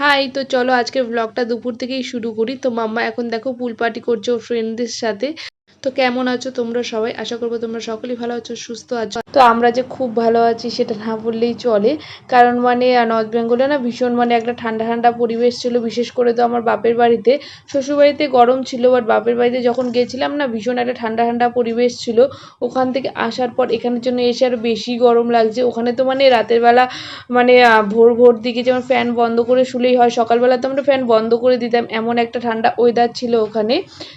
High, তো চলো আজকের ব্লগটা দুপুর থেকেই শুরু করি। তো মাম্মা এখন দেখো পুল পার্টি করছে ওর ফ্রেন্ডদের সাথে। তো কেমন আছো তোমরা সবাই? আশা করব তোমরা সকলেই ভালো আছো, সুস্থ আছো। তো আমরা যে খুব ভালো আছি সেটা না বললেই চলে। কারণ মানে নর্থ বেঙ্গলে না ভীষণ মানে একটা ঠান্ডা ঠান্ডা পরিবেশ ছিল, বিশেষ করে তো আমার বাপের বাড়িতে। শ্বশুরবাড়িতে গরম ছিল বাট বাপের বাড়িতে যখন গেছিলাম না, ভীষণ একটা ঠান্ডা ঠান্ডা পরিবেশ ছিল। ওখান থেকে আসার পর এখানের জন্য এসে আরও বেশি গরম লাগছে। ওখানে তো মানে রাতের বেলা মানে ভোর ভোর দিকে যেমন ফ্যান বন্ধ করে শুলেই হয়, সকালবেলা তো আমরা ফ্যান বন্ধ করে দিতাম, এমন একটা ঠান্ডা ওয়েদার ছিল ওখানে।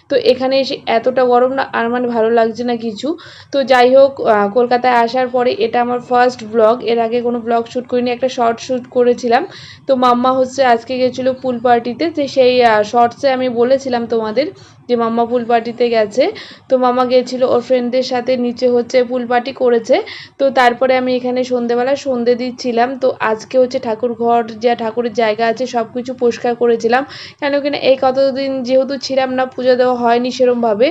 তো এখানে এসে এতটা গরম আর মানে ভালো লাগছে না কিছু। তো যাই হোক কলকাতায় আসার পরে এটা আমার ফার্স্ট ব্লগ এর আগে কোনো ব্লগ শ্যুট করিনি, একটা শর্ট শ্যুট করেছিলাম। তো মাম্মা হচ্ছে আজকে গেছিল পুল পার্টিতে তো সেই শর্টসে আমি বলেছিলাম তোমাদের যে মাম্মা পুল পার্টিতে গেছে, তো মামা গেছিল ওর ফ্রেন্ডদের সাথে, নিচে হচ্ছে পুল পার্টি করেছে, তো তারপরে আমি এখানে সন্ধেবেলা সন্ধে দিচ্ছিলাম, তো আজকে হচ্ছে ঠাকুর ঘর যা ঠাকুরের জায়গা আছে সব কিছু পরিষ্কার করেছিলাম, কেন কিনা এই কতদিন যেহেতু ছিলাম না, পুজো দেওয়া হয়নি সেরমভাবে,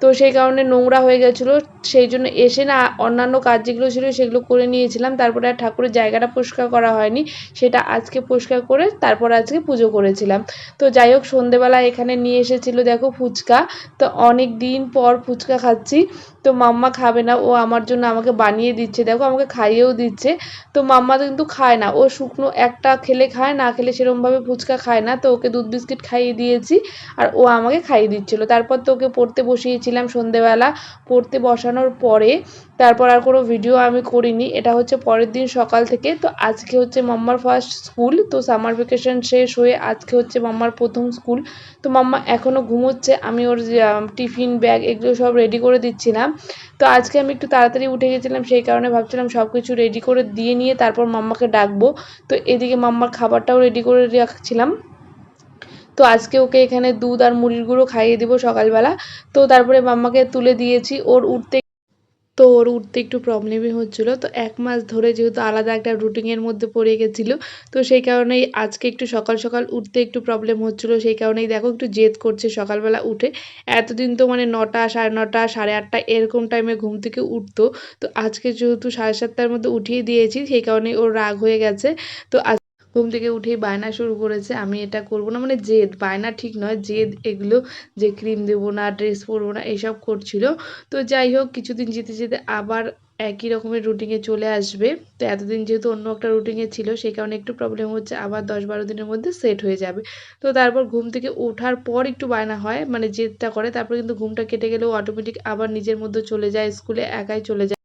তো সেই কারণে নোংরা হয়ে গেছিল, সেই জন্য এসে না অন্যান্য কাজ যেগুলো ছিল সেগুলো করে নিয়েছিলাম, তারপরে আর ঠাকুরের জায়গাটা পরিষ্কার করা হয়নি, সেটা আজকে পরিষ্কার করে তারপর আজকে পুজো করেছিলাম, তো যাই হোক সন্ধেবেলা এখানে নিয়ে এসেছিল, দেখো ফুচকা। তো অনেক দিন পর ফুচকা খাচ্ছি। তো মাম্মা খাবে না, ও আমার জন্য আমাকে বানিয়ে দিচ্ছে। দেখো, আমাকে খাইয়েও দিচ্ছে। তো মাম্মা তো কিন্তু খায় না। ও শুকনো একটা খেলে খায়, না খেলে সেরমভাবে ফুচকা খায় না। তো ওকে দুধ বিস্কিট খাইয়ে দিয়েছি আর ও আমাকে খাইয়ে দিচ্ছিল। তারপর তো ওকে পড়তে বসিয়েছিলাম সন্ধেবেলা। পড়তে বসানোর পরে তারপর আর কোনো ভিডিও আমি করিনি। এটা হচ্ছে পরের দিন সকাল থেকে। তো আজকে হচ্ছে মাম্মার ফার্স্ট স্কুল তো সামার ভ্যাকেশন শেষ হয়ে আজকে হচ্ছে মাম্মার প্রথম স্কুল তো মাম্মা এখনও ঘুমোচ্ছে, আমি ওর টিফিন ব্যাগ এগুলো সব রেডি করে দিচ্ছিলাম তো আজকে আমি একটু তাড়াতাড়ি উঠে গেছিলাম, সেই কারণে ভাবছিলাম সব কিছু রেডি করে দিয়ে নিয়ে তারপর মাম্মাকে ডাকবো। তো এদিকে মাম্মার খাবারটাও রেডি করে রাখছিলাম। তো আজকে ওকে এখানে দুধ আর মুড়ির গুঁড়ো খাইয়ে দিব সকালবেলা। তো তারপরে মাম্মাকে তুলে দিয়েছি, ওর উঠতে তো ওর উঠতে একটু প্রবলেমই হচ্ছিল। তো এক মাস ধরে যেহেতু আলাদা একটা রুটিনের মধ্যে পড়ে গেছিল, তো সেই কারণেই আজকে একটু সকাল সকাল উঠতে একটু প্রবলেম হচ্ছিল। সেই কারণেই দেখো একটু জেদ করছে সকালবেলা উঠে। এতদিন তো মানে নটা, সাড়ে নটা, সাড়ে আটটা এরকম টাইমে ঘুম থেকে উঠতো। তো আজকে যেহেতু সাড়ে সাতটার মধ্যে উঠিয়ে দিয়েছি, সেই কারণেই ওর রাগ হয়ে গেছে। তো ঘুম থেকে উঠেই বায়না শুরু করেছে, আমি এটা করব না মানে জেদ, বায়না ঠিক নয়, জেদ এগুলো যে ক্রিম দেবো না, ড্রেস পরবো না এইসব করছিল। তো যাই হোক, কিছুদিন যেতে যেতে আবার একই রকমের রুটিনে চলে আসবে। তো এতদিন যেহেতু অন্য একটা রুটিনে ছিল সেই কারণে একটু প্রবলেম হচ্ছে, আবার দশ বারো দিনের মধ্যে সেট হয়ে যাবে। তো তারপর ঘুম থেকে ওঠার পর একটু বায়না হয় মানে জেদটা করে, তারপর কিন্তু ঘুমটা কেটে গেলেও অটোমেটিক আবার নিজের মধ্যে চলে যায় স্কুলে একাই চলে যায়।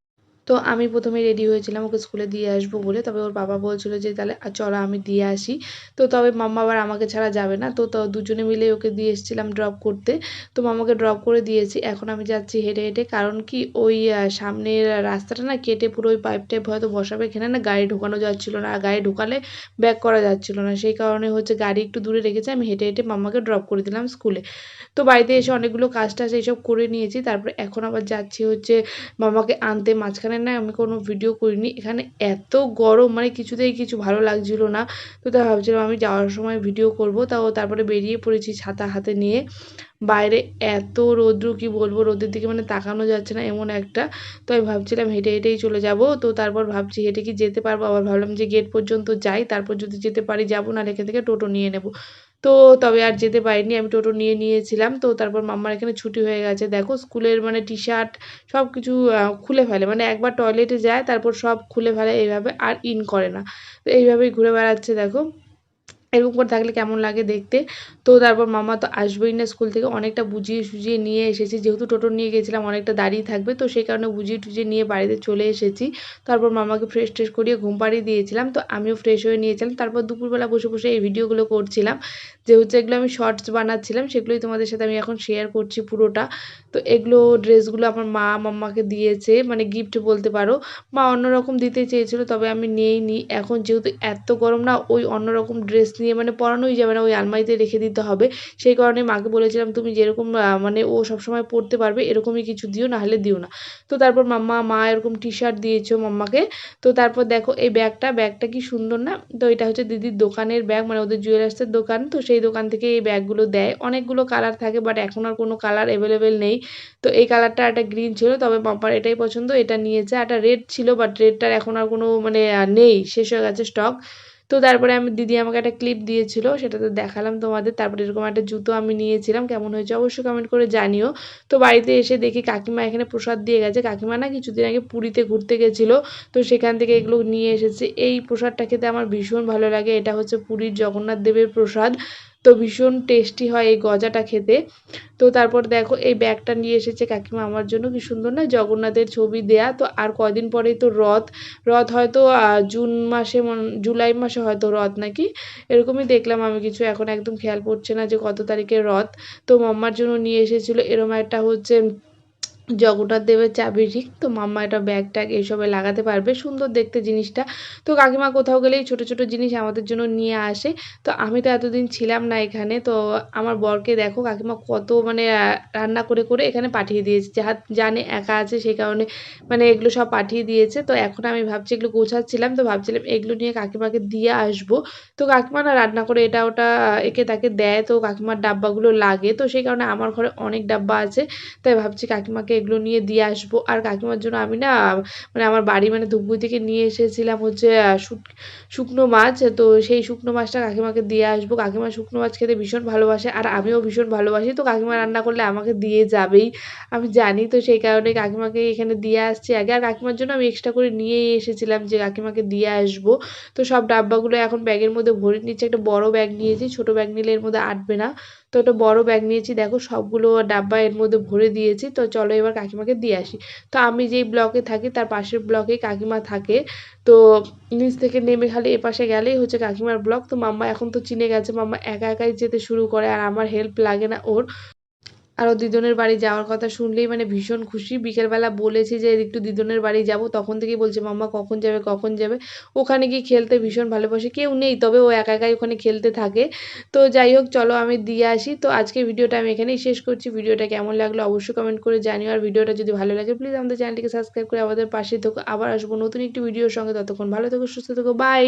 তো আমি প্রথমে রেডি হয়েছিলাম ওকে স্কুলে দিয়ে আসব বলে। তবে ওর বাবা বলছিল যে, তাহলে চলো আমি দিয়ে আসি। তো তবে মাম্মা আবার আমাকে ছাড়া যাবে না। তো দুজনে মিলে ওকে দিয়ে এসেছিলাম ড্রপ করতে। তো মামাকে ড্রপ করে দিয়েছি। এখন আমি যাচ্ছি হেঁটে হেঁটে। কারণ কি ওই সামনের রাস্তাটা না কেটে পুরো ওই পাইপ টাইপ হয়তো বসাবে। এখানে না গাড়ি ঢোকানো যাচ্ছিল না। আর গাড়ি ঢোকালে ব্যাক করা যাচ্ছিল না। সেই কারণে হচ্ছে গাড়ি একটু দূরে রেখেছে। আমি হেঁটে হেঁটে মাম্মাকে ড্রপ করে দিলাম স্কুলে তো বাড়িতে এসে অনেকগুলো কাজ টাজ এইসব করে নিয়েছি। তারপরে এখন আবার যাচ্ছি হচ্ছে মামাকে আনতে। মাঝখানে না আমি কোনো ভিডিও করিনি। এখানে এত গরম মানে কিছুতেই কিছু ভালো লাগছিল না। তো তাই ভাবছিলাম আমি যাওয়ার সময় ভিডিও করব। তাও তারপরে বেরিয়ে পড়েছি ছাতা হাতে নিয়ে। বাইরে এত রৌদ্র, কি বলব, রোদের দিকে মানে তাকানো যাচ্ছে না এমন একটা। তো আমি ভাবছিলাম হেঁটে হেঁটেই চলে যাব। তো তারপর ভাবছি হেঁটে কি যেতে পারব? আবার ভাবলাম যে গেট পর্যন্ত যাই। তারপর যদি যেতে পারি, যাব না এখান থেকে টোটো নিয়ে নেব। তো তবে আর যেতে পারিনি, আমি টোটো নিয়ে নিয়েছিলাম। তো তারপর মাম্মার এখানে ছুটি হয়ে গেছে। দেখো স্কুলের মানে টি শার্ট সব কিছু খুলে ফেলে। মানে একবার টয়লেটে যায়, তারপর সব খুলে ফেলে, এইভাবে আর ইন করে না। তো এইভাবেই ঘুরে বেড়াচ্ছে, দেখো। এরকম করে থাকলে কেমন লাগে দেখতে? তো তারপর মামা তো আসবেই না স্কুল থেকে। অনেকটা বুঝিয়ে সুঝিয়ে নিয়ে এসেছি। যেহেতু টোটো নিয়ে গেছিলাম, অনেকটা দাঁড়িয়ে থাকবে। তো সেই কারণে বুঝিয়ে টুজিয়ে নিয়ে বাড়িতে চলে এসেছি। তারপর মামাকে ফ্রেশ ট্রেশ করিয়ে ঘুম পাড়িয়ে দিয়েছিলাম। তো আমিও ফ্রেশ হয়ে নিয়েছিলাম। তারপর দুপুরবেলা বসে বসে এই ভিডিওগুলো করছিলাম। যে হচ্ছে এগুলো আমি শর্টস বানাচ্ছিলাম, সেগুলোই তোমাদের সাথে আমি এখন শেয়ার করছি পুরোটা। তো এগুলো ড্রেসগুলো আমার মা মাম্মাকে দিয়েছে মানে গিফট বলতে পারো। মা অন্যরকম দিতে চেয়েছিল, তবে আমি নিইনি। এখন যেহেতু এত গরম না, ওই অন্যরকম ড্রেস নিয়ে মানে পরানোই যাবে না, ওই আলমারিতে রেখে দিতে হবে। সেই কারণে মাকে বলেছিলাম, তুমি যেরকম মানে ও সবসময় পরতে পারবে, এরকমই কিছু দিও, না হলে দিও না। তো তারপর মাম্মা, মা এরকম টি শার্ট দিয়েছ মাম্মাকে। তো তারপর দেখো, এই ব্যাগটা ব্যাগটা কি সুন্দর না? তো এটা হচ্ছে দিদির দোকানের ব্যাগ মানে ওদের জুয়েলার্সের দোকান। তো সেই দোকান থেকে এই ব্যাগগুলো দেয়। অনেকগুলো কালার থাকে বাট এখন আর কোনো কালার অ্যাভেলেবেল নেই। তো এই কালারটা একটা গ্রিন ছিল, তবে পাম্পার এটাই পছন্দ। এটা নিয়েছে একটা রেড ছিল বাট রেডটার এখন আর কোনো মানে নেই। শেষ হয়ে গেছে স্টক তো তারপরে আমি দিদি আমাকে একটা ক্লিপ দিয়েছিল সেটা তো দেখালাম তোমাদের। তারপরে এরকম একটা জুতো আমি নিয়েছিলাম, কেমন হয়েছে অবশ্যই কমেন্ট করে জানিও। তো বাড়িতে এসে দেখি কাকিমা এখানে প্রসাদ দিয়ে গেছে। কাকিমা না কিছুদিন আগে পুরীতে ঘুরতে গেছিল, তো সেখান থেকে এগুলো নিয়ে এসেছে। এই প্রসাদটা খেতে আমার ভীষণ ভালো লাগে। এটা হচ্ছে পুরীর জগন্নাথ দেবের প্রসাদ। তো ভীষণ টেস্টি হয় এই গজাটা খেতে। তো তারপর দেখো এই ব্যাগটা নিয়ে এসেছে কাকিমা আমার জন্য, কি সুন্দর না? জগন্নাথের ছবি দেয়া। তো আর কদিন পরেই তো রথ। রথ হয়তো জুন মাসে জুলাই মাসে হয়তো রথ নাকি? এরকমই দেখলাম আমি কিছু। এখন একদম খেয়াল পড়ছে না যে কত তারিখে রথ। তো মাম্মার জন্য নিয়ে এসেছিল। এরম একটা হচ্ছে জগন্নাথ দেবের চাবি, ঠিক? তো মাম্মা এটা ব্যাগ ট্যাগ এইসবে লাগাতে পারবে। সুন্দর দেখতে জিনিসটা। তো কাকিমা কোথাও গেলেই ছোট ছোট জিনিস আমাদের জন্য নিয়ে আসে। তো আমি তো এতদিন ছিলাম না এখানে। তো আমার বরকে দেখো কাকিমা কত মানে রান্না করে করে এখানে পাঠিয়ে দিয়েছে। যা জানে একা আছে সেই কারণে মানে এগুলো সব পাঠিয়ে দিয়েছে। তো এখন আমি ভাবছি এগুলো গোছাচ্ছিলাম। তো ভাবছিলাম এগুলো নিয়ে কাকিমাকে দিয়ে আসব। তো কাকিমা না রান্না করে এটা, ওটা একে তাকে দেয়। তো কাকিমার ডাব্বাগুলো লাগে। তো সেই কারণে আমার ঘরে অনেক ডাব্বা আছে। তাই ভাবছি কাকিমাকে এগুলো নিয়ে দিয়ে আসব। আর কাকিমার জন্য আমি না মানে আমার বাড়ি মানে ধূপগুড়ি থেকে নিয়ে এসেছিলাম হচ্ছে শুকনো মাছ। তো সেই শুকনো মাছটা কাকিমাকে দিয়ে আসব। কাকিমা শুকনো মাছ খেতে ভীষণ ভালোবাসে আর আমিও ভীষণ ভালোবাসি। তো কাকিমা রান্না করলে আমাকে দিয়ে যাবেই। আমি জানি তো সেই কারণে কাকিমাকে এখানে দিয়ে আসছি আগে। আর কাকিমার জন্য আমি এক্সট্রা করে নিয়েই এসেছিলাম যে কাকিমাকে দিয়ে আসব। তো সব ডাব্বাগুলো এখন ব্যাগের মধ্যে ভরে নিচ্ছে। একটা বড় ব্যাগ নিয়েছি। ছোট ব্যাগ নিলে এর মধ্যে আটবে না। তো একটা বড় ব্যাগ নিয়েছি, দেখো সবগুলো ডাব্বা এর মধ্যে ভরে দিয়েছি, তো চলো এবার কাকিমাকে দিয়ে আসি। তো আমি যেই ব্লকে থাকি, তার পাশের ব্লকে কাকিমা থাকে, তো নিচ থেকে নেমে খালি এপাশে গেলেই হচ্ছে কাকিমার ব্লক তো মাম্মা এখন তো চিনে গেছে, মাম্মা একা একাই যেতে শুরু করে, আর আমার হেল্প লাগে না ওর। আরও দিদনের বাড়ি যাওয়ার কথা শুনলেই মানে ভীষণ খুশি। বিকেলবেলা বলেছি যে একটু দিদনের বাড়ি যাব। তখন থেকেই বলছে, মাম্মা, কখন যাবে কখন যাবে? ওখানে গিয়ে খেলতে ভীষণ ভালোবাসে। কেউ নেই, তবে ও একা একাই ওখানে খেলতে থাকে। তো যাই হোক, চলো আমি দিয়ে আসি। তো আজকে ভিডিওটা আমি এখানেই শেষ করছি। ভিডিওটা কেমন লাগল অবশ্যই কমেন্ট করে জানিও। আর ভিডিওটা যদি ভালো লাগে প্লিজ আমাদের চ্যানেলটিকে সাবস্ক্রাইব করে আমাদের পাশে থেকো। আবার আসব নতুন একটি ভিডিওর সঙ্গে। ততক্ষণ ভালো থেকো, সুস্থ থেকো। বাই